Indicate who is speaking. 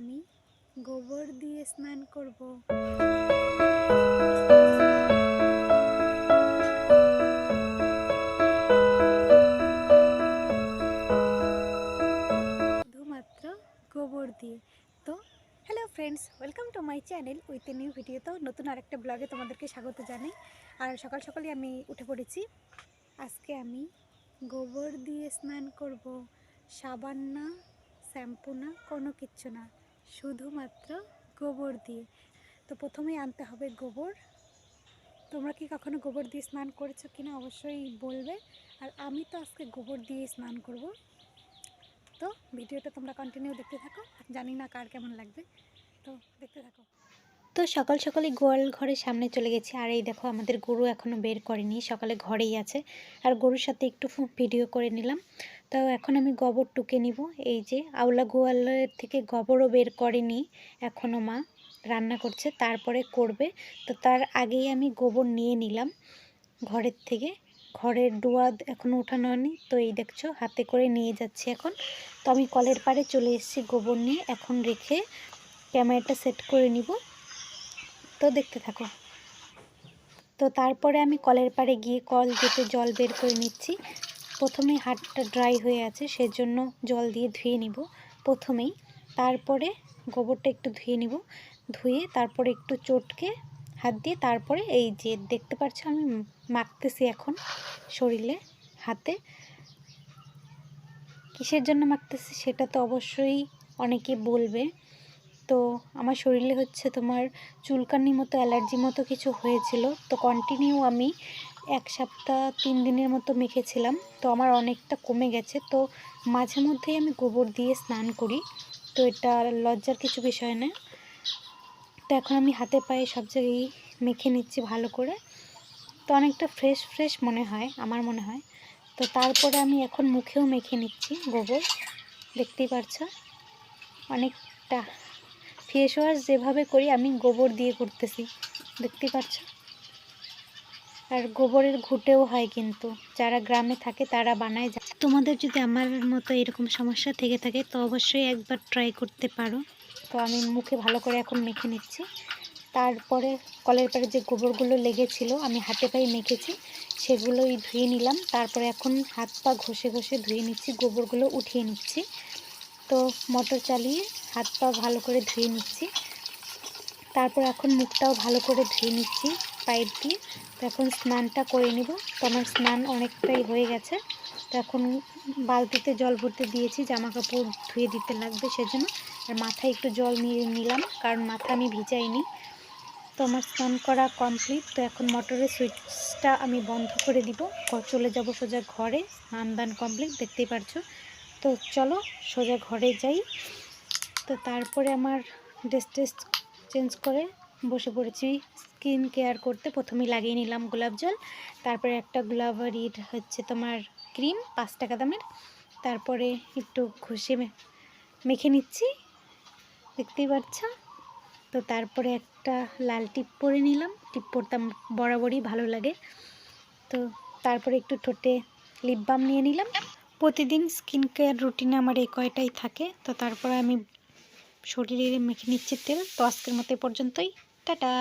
Speaker 1: আমি গোবর দিয়ে স্নান করব। শুধুমাত্র গোবর দিয়ে। তো hello friends welcome to my channel with a new video তো, নতুন আরেকটা ব্লগে তোমাদেরকে স্বাগত জানাই। আর সকাল সকালই আমি উঠে পড়েছি। আজকে আমি গোবর দিয়ে স্নান করব। সাবান না, শ্যাম্পু না, কোনো কিচ্ছু না। শুধুমাত্র গোবর দিয়ে। তো প্রথমেই আনতে হবে গোবর। তোমরা কি কখনো গোবর দিয়ে স্নান করেছ কিনা অবশ্যই বলবে। আর আমি তো আজকে গোবর দিয়ে স্নান করব। তো ভিডিওটা তোমরা কন্টিনিউ দেখতে থাকো। জানি না কার কেমন লাগবে। তো দেখতে থাকো। তো সকাল সকালে গোয়াল ঘরের সামনে চলে গেছি। আর এই দেখো, আমাদের গরু এখনও বের করেনি, সকালে ঘরেই আছে। আর গরুর সাথে একটু ভিডিও করে নিলাম। তো এখন আমি গোবর টুকে নিব। এই যে আওলা গোয়ালের থেকে গোবরও বের করেনি এখনও মা, রান্না করছে, তারপরে করবে। তো তার আগেই আমি গোবর নিয়ে নিলাম ঘরের থেকে। ঘরের ডোয়া এখনও উঠানো হয়নি। তো এই দেখছ, হাতে করে নিয়ে যাচ্ছি এখন। তো আমি কলের পাড়ে চলে এসেছি গোবর নিয়ে। এখন রেখে ক্যামেরাটা সেট করে নিব। তো দেখতে থাকো। তো তারপরে আমি কলের পাড়ে গিয়ে কল যেতে জল বের করে নিচ্ছি। প্রথমে হাতটা ড্রাই হয়ে আছে, সেজন্য জল দিয়ে ধুয়ে নিব প্রথমেই। তারপরে গোবরটা একটু ধুয়ে নিব, ধুয়ে তারপরে একটু চটকে হাত দিয়ে তারপরে এই যে দেখতে পাচ্ছ আমি মাখতেছি এখন শরীরে, হাতে। কিসের জন্য মাখতেছি সেটা তো অবশ্যই অনেকে বলবে। তো আমার শরীরে হচ্ছে তোমার চুলকানির মতো, অ্যালার্জি মতো কিছু হয়েছিল। তো কন্টিনিউ আমি এক সপ্তাহ, তিন দিনের মতো মেখেছিলাম। তো আমার অনেকটা কমে গেছে। তো মাঝে মধ্যেই আমি গোবর দিয়ে স্নান করি। তো এটা লজ্জার কিছু বিষয় না। তো এখন আমি হাতে পায়ে সব জায়গায় মেখে নিচ্ছি ভালো করে। তো অনেকটা ফ্রেশ ফ্রেশ মনে হয়, আমার মনে হয়। তো তারপরে আমি এখন মুখেও মেখে নিচ্ছি গোবর। দেখতেই পারছ? অনেকটা ফেস ওয়াশ যেভাবে করি, আমি গোবর দিয়ে করতেছি দেখতে পাচ্ছ? আর গোবরের ঘুটেও হয় কিন্তু। যারা গ্রামে থাকে, তারা বানায় তোমাদের যদি আমার মতো এরকম সমস্যা থেকে থাকে, তো অবশ্যই একবার ট্রাই করতে পারো। তো আমি মুখে ভালো করে এখন মেখে নিচ্ছি। তারপরে কলের পাড়ে যে গোবরগুলো লেগেছিল, আমি হাতে পায়ে মেখেছি। সেগুলোই ধুয়ে নিলাম। তারপরে এখন হাত পা ঘষে ঘষে ধুয়ে নিচ্ছি, গোবরগুলো উঠিয়ে নিচ্ছি। তো মোটর চালিয়ে হাত পা ভালো করে ধুয়ে নিচ্ছি। তারপর এখন মুখটাও ভালো করে ধুয়ে নিচ্ছি পাইপ দিয়ে। তো এখন স্নানটা করে নিব। তো আমার স্নান অনেকটাই হয়ে গেছে। তো এখন বালতিতে জল ভরতে দিয়েছি জামা কাপড় ধুয়ে দিতে লাগবে সেজন্য। আর মাথায় একটু জল নিয়ে নিলাম, কারণ মাথা আমি ভিজাইনি। তো আমার স্নান করা কমপ্লিট। তো এখন মোটরের সুইচটা আমি বন্ধ করে দিব। চলে যাব সোজা ঘরে। স্নান দান কমপ্লিট, দেখতেই পারছ। তো চলো সোজা ঘরে যাই। তো তারপরে আমার ড্রেস ট্রেস চেঞ্জ করে বসে পড়েছি স্কিন কেয়ার করতে। প্রথমেই লাগিয়ে নিলাম গোলাপ জল, তারপরে একটা গোলাবারির হচ্ছে তোমার ক্রিম পাঁচ টাকা দামের। তারপরে একটু ঘষে মেখে নিচ্ছি, দেখতেই পাচ্ছ? তো তারপরে একটা লাল টিপ পরে নিলাম। টিপ পরতাম বরাবরই ভালো লাগে। তো তারপরে একটু ঠোঁটে লিপ বাম নিয়ে নিলাম। প্রতিদিন স্কিন কেয়ার রুটিন আমার এই কয়টাই থাকে। তো তারপরে আমি শরীরে মেখে নিচ্ছি তেল। তো আজকের মতো পর্যন্তই। টাটা!